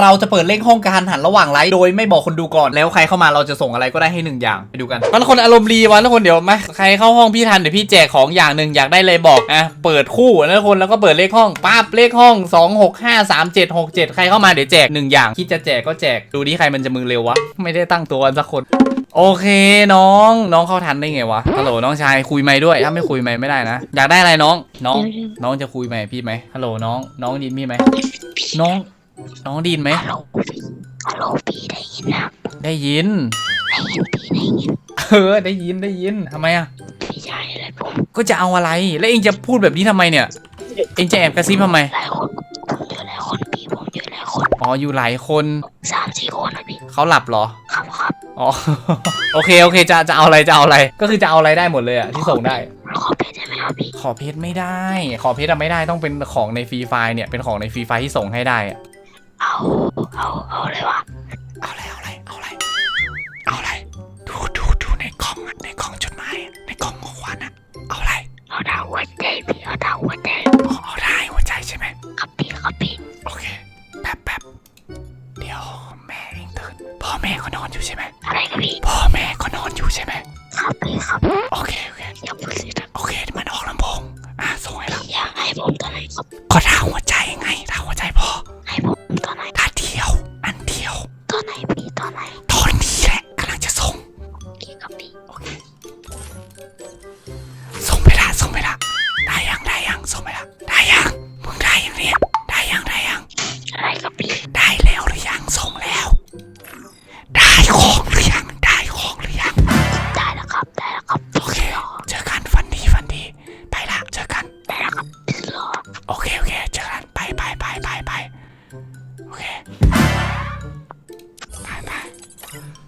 เราจะเปิดเลขห้องการหันระหว่างไลฟ์โดยไม่บอกคนดูก่อนแล้วใครเข้ามาเราจะส่งอะไรก็ได้ให้หนึ่งอย่างไปดูกันมันคนอารมณ์ดีวะทุกคนเดี๋ยวมาใครเข้าห้องพี่ทันเดี๋ยวพี่แจกของอย่างหนึ่งอยากได้เลยบอกอะเปิดคู่นะทุกคนแล้วก็เปิดเลขห้องปั๊บเลขห้อง 2 6 5 3 7 6 7 ใครเข้ามาเดี๋ยวแจกหนึ่งอย่างคิดจะแจกก็แจกดูดิใครมันจะมือเร็ววะไม่ได้ตั้งตัวกันสักคนโอเคน้องน้องเข้าทันได้ไงวะฮัลโหลน้องชายคุยไม่ด้วยถ้าไม่คุยไม่ไม่ได้นะ อยากได้อะไรน้อง น้อง น้องจะคุยไหมพี่ไหมฮัลโหลน้อง น้องไดีนพี่ไหมน้อง น้องไดยินไหมฮัลโหลพี่ฮัลโหลพี่ได้ยินนะได้ยิน ได้ยินพี่ได้ยินเออ ได้ยินได้ยินทำไมอะ พี่ชายอะไรผมก็จะเอาอะไร แล้วเองจะพูดแบบนี้ทำไมเนี่ย เองจะแอบกระซิบทำไม หลายคนผมเจอหลายคนพี่ผมเจอหลายคนอ๋อ อยู่หลายคนสามสี่คนนะพี่เขาหลับเหรอ ครับครับอ๋อ โอเค โอเค จะ จะเอาอะไร จะเอาอะไร ก็คือจะเอาอะไรได้หมดเลยอะที่ส่งได้ ขอเพชรได้ไหมครับพี่ขอเพชรไม่ได้ ขอเพชรอะไม่ได้ ต้องเป็นของในฟรีไฟล์เนี่ย เป็นของในฟรีไฟล์ที่ส่งให้ได้อะ เอา เอา เอาเลยวะเอาเลยเอาเลยเอาเลยเอาเลยดูดูดูในกล่องในกล่องจดหมายในกล่องของขวัญอะเอาเลยเอาดาวหัวใจพี่เอาดาวหัวใจอ๋อเอาได้หัวใจใช่ไหมครับพี่ครับพี่โอเคแป๊บแป๊บเดี๋ยวแม่เองตื่นพ่อแม่ก็นอนอยู่ใช่ไหมอะไรครับพี่พ่อแม่ก็นอนอยู่ใช่ไหมครับพี่ครับโอเคโอเคย่าพูดสินะโอเคเะมันออกลำโพงอะส่งให้ละอยากให้ผมตอนไหนครับก็ดาวหัว